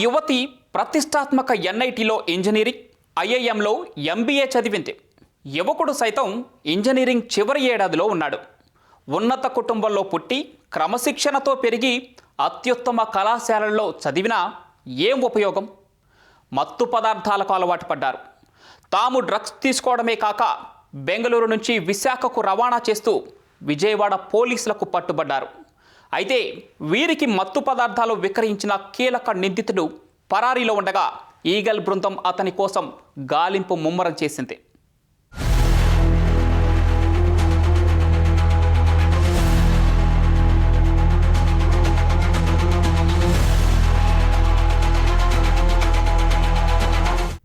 యువతి ప్రతిష్టాత్మక ఎన్ఐటిలో engineering ఐఐఎంలో MBA చదివింది. యువకుడు సైతం ఇంజనీరింగ్ చివరి ఏడాదిలో ఉన్నాడు. ఉన్నత కుటుంబంలో పుట్టి క్రమశిక్షణతో పెరిగి అత్యుత్తమ కళాశాలల్లో చదివినా ఏం ఉపయోగం? మత్తు పదార్థాలకు అలవాటు పడ్డారు. తాము డ్రగ్స్ తీసుకోవడమే కాక బెంగళూరు నుంచి విశాఖకు రవాణా చేస్తూ విజయవాడ పోలీసులకు పట్టుబడ్డారు. అయితే వీరికి మత్తు పదార్థాలు విక్రయించిన కీలక నిందితుడు పరారీలో ఉండగా ఈగల్ బృందం అతని కోసం గాలింపు ముమ్మరం చేసింది.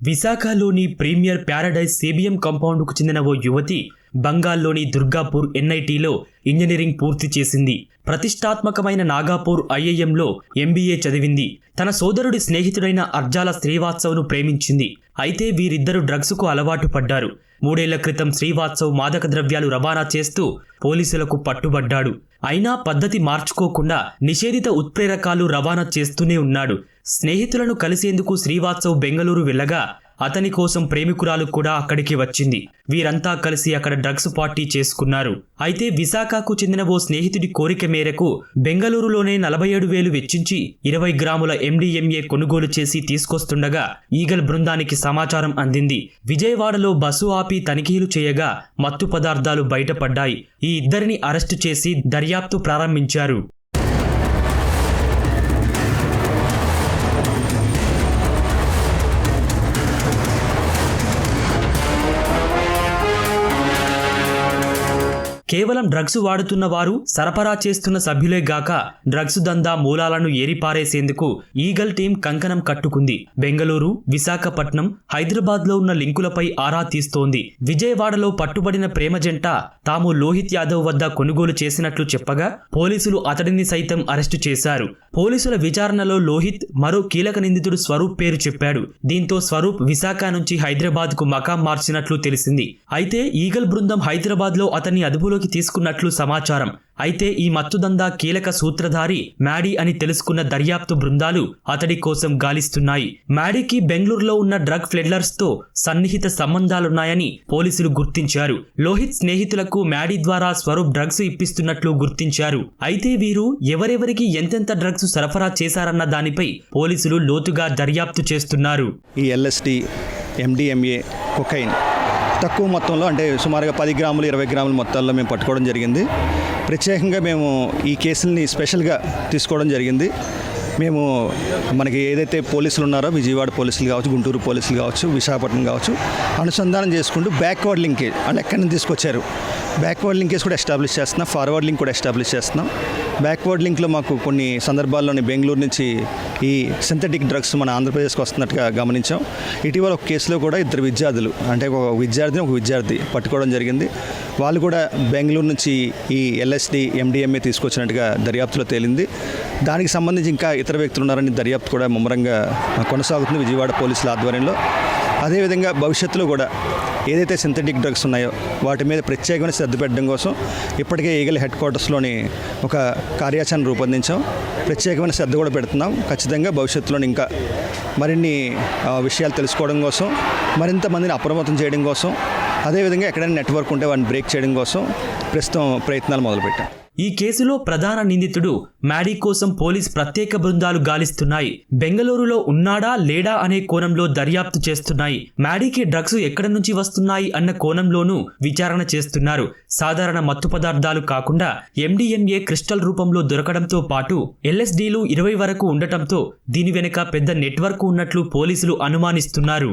విశాఖలోని ప్రీమియర్ ప్యారడైజ్ సిబిఎం కాంపౌండ్కు చెందిన ఓ యువతి బంగాల్లోని దుర్గాపూర్ ఎన్ఐటిలో ఇంజనీరింగ్ పూర్తి చేసింది. ప్రతిష్టాత్మకమైన నాగాపూర్ ఐఐఎంలో ఎంబీఏ చదివింది. తన సోదరుడి స్నేహితుడైన అర్జాల శ్రీవాత్సవ్ను ప్రేమించింది. అయితే వీరిద్దరూ డ్రగ్స్కు అలవాటు పడ్డారు. మూడేళ్ళ క్రితం శ్రీవాత్సవ్ మాదక ద్రవ్యాలు రవాణా చేస్తూ పోలీసులకు పట్టుబడ్డాడు. అయినా పద్ధతి మార్చుకోకుండా నిషేధిత ఉత్ప్రేరకాలు రవాణా చేస్తూనే ఉన్నాడు. స్నేహితులను కలిసేందుకు శ్రీవాత్సవ్ బెంగళూరు వెళ్ళగా అతని కోసం ప్రేమికురాలు కూడా అక్కడికి వచ్చింది. వీరంతా కలిసి అక్కడ డ్రగ్స్ పార్టీ చేసుకున్నారు. అయితే విశాఖకు చెందిన ఓ స్నేహితుడి కోరిక మేరకు బెంగళూరులోనే నలభై ఏడు వేలు వెచ్చించి ఇరవై గ్రాముల ఎండిఎంఏ కొనుగోలు చేసి తీసుకొస్తుండగా ఈగల్ బృందానికి సమాచారం అందింది. విజయవాడలో బస్సు ఆపి తనిఖీలు చేయగా మత్తు పదార్థాలు బయటపడ్డాయి. ఈ ఇద్దరిని అరెస్టు చేసి దర్యాప్తు ప్రారంభించారు. కేవలం డ్రగ్స్ వాడుతున్న వారు సరఫరా చేస్తున్న సభ్యులే గాక డ్రగ్స్ దందా మూలాలను ఏరిపారేసేందుకు ఈగల్ టీం కంకణం కట్టుకుంది. బెంగళూరు విశాఖపట్నం హైదరాబాద్లో ఉన్న లింకులపై ఆరా తీస్తోంది. విజయవాడలో పట్టుబడిన ప్రేమ జంట తాము లోహిత్ యాదవ్ వద్ద కొనుగోలు చేసినట్లు చెప్పగా పోలీసులు అతడిని సైతం అరెస్టు చేశారు. పోలీసుల విచారణలో లోహిత్ మరో కీలక నిందితుడు స్వరూప్ పేరు చెప్పాడు. దీంతో స్వరూప్ విశాఖ నుంచి హైదరాబాద్కు మకాం మార్చినట్లు తెలిసింది. అయితే ఈగల్ బృందం హైదరాబాద్లో అదుపులో అదుపులోకి తీసుకున్నట్లు సమాచారం. అయితే ఈ మత్తుదందా కీలక సూత్రధారి మ్యాడీ అని తెలుసుకున్న దర్యాప్తు బృందాలు అతడి కోసం గాలిస్తున్నాయి. మ్యాడీకి బెంగళూరులో ఉన్న డ్రగ్ ఫ్లెడ్లర్స్తో సన్నిహిత సంబంధాలున్నాయని పోలీసులు గుర్తించారు. లోహిత్ స్నేహితులకు మ్యాడీ ద్వారా స్వరూప్ డ్రగ్స్ ఇప్పిస్తున్నట్లు గుర్తించారు. అయితే వీరు ఎవరెవరికి ఎంతెంత డ్రగ్స్ సరఫరా చేశారన్న దానిపై పోలీసులు లోతుగా దర్యాప్తు చేస్తున్నారు. ఈ ఎల్ఎస్డి ఎండిఎంఏ కొకైన్ తక్కువ మొత్తంలో అంటే సుమారుగా పది గ్రాములు ఇరవై గ్రాముల మొత్తాల్లో మేము పట్టుకోవడం జరిగింది. ప్రత్యేకంగా మేము ఈ కేసుల్ని స్పెషల్గా తీసుకోవడం జరిగింది. మేము మనకి ఏదైతే పోలీసులు ఉన్నారో విజయవాడ పోలీసులు కావచ్చు గుంటూరు పోలీసులు కావచ్చు విశాఖపట్నం కావచ్చు అనుసంధానం చేసుకుంటూ బ్యాక్వర్డ్ లింకేజ్ వాళ్ళు ఎక్కడి నుంచి తీసుకొచ్చారు? బ్యాక్వర్డ్ లింకేజ్ కూడా ఎస్టాబ్లిష్ చేస్తున్నాం ఫార్వర్డ్ లింక్ కూడా ఎస్టాబ్లిష్ చేస్తున్నాం. బ్యాక్వర్డ్ లింక్లో మాకు కొన్ని సందర్భాల్లోని బెంగళూరు నుంచి ఈ సింథటిక్ డ్రగ్స్ మన ఆంధ్రప్రదేశ్కి వస్తున్నట్టుగా గమనించాం. ఇటీవల ఒక కేసులో కూడా ఇద్దరు విద్యార్థులు అంటే ఒక విద్యార్థిని ఒక విద్యార్థి పట్టుకోవడం జరిగింది. వాళ్ళు కూడా బెంగళూరు నుంచి ఈ ఎల్ఎస్డి ఎండిఎంఏ తీసుకొచ్చినట్టుగా దర్యాప్తులో తేలింది. దానికి సంబంధించి ఇంకా ఇతర వ్యక్తులు ఉన్నారని దర్యాప్తు కూడా ముమ్మరంగా కొనసాగుతుంది విజయవాడ పోలీసుల ఆధ్వర్యంలో. అదేవిధంగా భవిష్యత్తులో కూడా ఏదైతే సింథటిక్ డ్రగ్స్ ఉన్నాయో వాటి మీద ప్రత్యేకమైన శ్రద్ధ పెట్టడం కోసం ఇప్పటికే ఈగల్ హెడ్ క్వార్టర్స్లోని ఒక కార్యాచరణ రూపొందించాం. ప్రత్యేకమైన శ్రద్ధ కూడా పెడుతున్నాం. ఖచ్చితంగా భవిష్యత్తులో ఇంకా మరిన్ని విషయాలు తెలుసుకోవడం కోసం మరింత మందిని అప్రమత్తం చేయడం కోసం అదేవిధంగా ఎక్కడైనా నెట్వర్క్ ఉంటే వాటిని బ్రేక్ చేయడం కోసం ప్రస్తుతం ప్రయత్నాలు మొదలుపెట్టాం. ఈ కేసులో ప్రధాన నిందితుడు మ్యాడీ కోసం పోలీస్ ప్రత్యేక బృందాలు గాలిస్తున్నాయి. బెంగళూరులో ఉన్నాడా లేడా అనే కోణంలో దర్యాప్తు చేస్తున్నాయి. మ్యాడీకి డ్రగ్స్ ఎక్కడి నుంచి వస్తున్నాయి అన్న కోణంలోనూ విచారణ చేస్తున్నారు. సాధారణ మత్తు పదార్థాలు కాకుండా ఎండిఎంఏ క్రిస్టల్ రూపంలో దొరకడంతో పాటు ఎల్ఎస్డీలు ఇరవై వరకు ఉండటంతో దీని వెనుక పెద్ద నెట్వర్క్ ఉన్నట్లు పోలీసులు అనుమానిస్తున్నారు.